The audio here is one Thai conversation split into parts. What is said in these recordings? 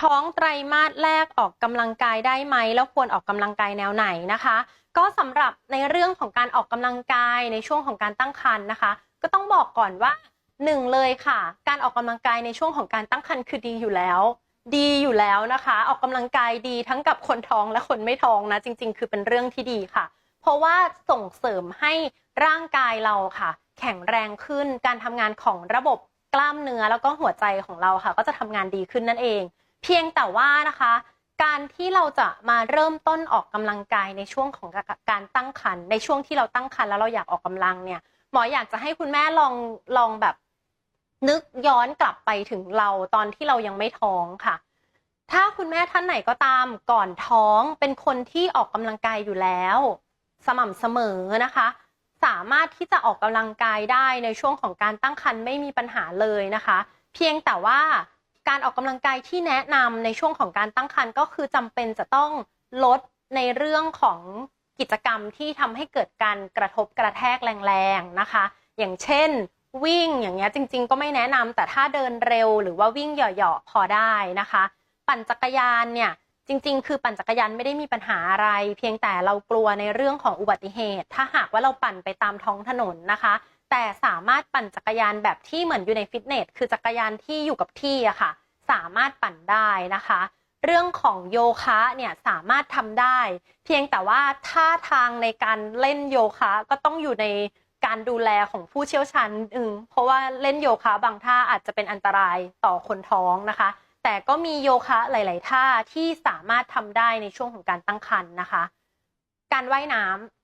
ท้องไตรมาสแรกออกกำลังกายได้ไหม แล้วควรออกกำลังกายแนวไหนนะคะ ก็สำหรับในเรื่องของการออกกำลังกายในช่วงของการตั้งครรภ์นะคะ ก็ต้องบอกก่อนว่าหนึ่งเลยค่ะ การออกกำลังกายในช่วงของการตั้งครรภ์คือดีอยู่แล้ว ดีอยู่แล้วนะคะ ออกกำลังกายดีทั้งกับคนท้องและคนไม่ท้องนะ จริง ๆ คือเป็นเรื่องที่ดีค่ะ เพราะว่าส่งเสริมให้ร่างกายเราค่ะ แข็งแรงขึ้นการทำงานของระบบกล้ามเนื้อแล้วก็หัวใจของเราค่ะ ก็จะทำงานดีขึ้นนั่นเอง เพียงแต่ว่านะคะ การที่เราจะมาเริ่มต้นออกกำลังกายในช่วงของการตั้งครรภ์ในช่วงที่เราตั้งครรภ์แล้วเราอยากออกกำลังเนี่ยหมออยากจะให้คุณแม่ลองลองแบบนึกย้อนกลับไปถึงเราตอนที่เรายังไม่ท้องค่ะ ถ้าคุณแม่ท่านไหนก็ตามก่อนท้องเป็นคนที่ออกกำลังกายอยู่แล้ว สม่ำเสมอนะคะ สามารถที่จะออกกำลังกายได้ในช่วงของการตั้งครรภ์ไม่มีปัญหาเลยนะคะ เพียงแต่ว่า การออกกำลังกายที่แนะนำในช่วงของการตั้งครรภ์ก็คือจำเป็นจะต้องลดในเรื่องของกิจกรรมที่ทำให้เกิดการกระทบกระแทกแรงๆนะคะ อย่างเช่น วิ่งอย่างเงี้ยจริง ๆ ก็ไม่แนะนำแต่ถ้าเดินเร็วหรือว่าวิ่งเหยาะๆพอได้นะคะ ปั่นจักรยานเนี่ยจริง ๆ คือปั่นจักรยานไม่ได้มีปัญหาอะไร เพียงแต่เรากลัวในเรื่องของอุบัติเหตุ ถ้าหากว่าเราปั่นไปตามท้องถนนนะคะ แต่สามารถปั่นจักรยานแบบที่เหมือนอยู่ในฟิตเนสคือจักรยานที่อยู่กับที่อะค่ะ สามารถปั่นได้นะคะ เรื่องของโยคะเนี่ยสามารถทำได้ เพียงแต่ว่าท่าทางในการเล่นโยคะก็ต้องอยู่ในการดูแลของผู้เชี่ยวชาญอึงเพราะว่าเล่นโยคะบางท่าอาจจะเป็นอันตรายต่อคนท้องนะคะ แต่ก็มีโยคะหลาย ๆ ท่าที่สามารถทำได้ในช่วงของการตั้งครรภ์นะคะ การว่ายน้ำ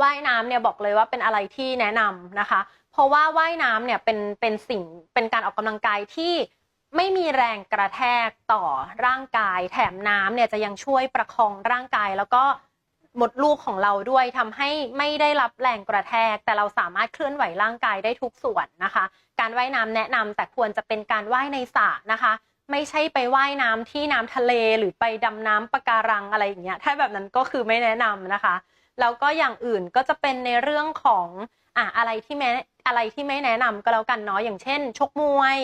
ว่ายน้ำเนี่ยบอกเลยว่าเป็นอะไรที่แนะนำนะคะ เพราะว่าว่ายน้ำเนี่ยเป็นเป็นสิ่งเป็นการออกกำลังกายที่ไม่มีแรงกระแทกต่อร่างกาย แถมน้ำเนี่ยจะยังช่วยประคองร่างกาย แล้วก็มดลูกของเราด้วยทำให้ไม่ได้รับแรงกระแทก แต่เราสามารถเคลื่อนไหวร่างกายได้ทุกส่วนนะคะ การว่ายน้ำแนะนำแต่ควรจะเป็นการว่ายในสระนะคะ ไม่ใช่ไปว่ายน้ำที่น้ำทะเลหรือไปดำน้ำปะการังอะไรอย่างเงี้ยถ้าแบบนั้นก็คือไม่แนะนำนะคะ แล้วก็อย่างอื่นก็จะเป็นในเรื่องของอะอะไรที่แม้อะไรที่ไม่แนะนำก็แล้วกันเนาะอย่างเช่น ชกมวย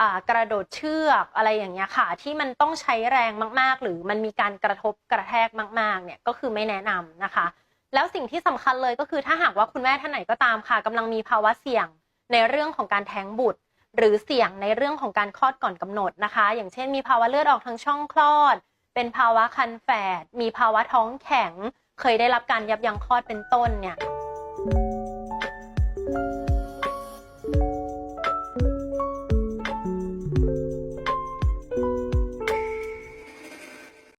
อ่ากระโดดเชือกอะไรอย่างเงี้ยค่ะ ที่มันต้องใช้แรงมาก ๆ หรือมันมีการกระทบกระแทกมาก ๆ เนี่ยก็คือไม่แนะนำนะคะ แล้วสิ่งที่สำคัญเลยก็คือถ้าหากว่าคุณแม่ท่านไหนก็ตามค่ะกำลังมีภาวะเสี่ยงในเรื่องของการแท้งบุตร หรือเสี่ยงในเรื่องของการคลอดก่อนกำหนดนะคะ อย่างเช่น มีภาวะเลือดออกทางช่องคลอด เป็นภาวะคันแฝดมีภาวะท้องแข็ง เคยได้รับการยับยั้งคลอดเป็นต้นเนี่ย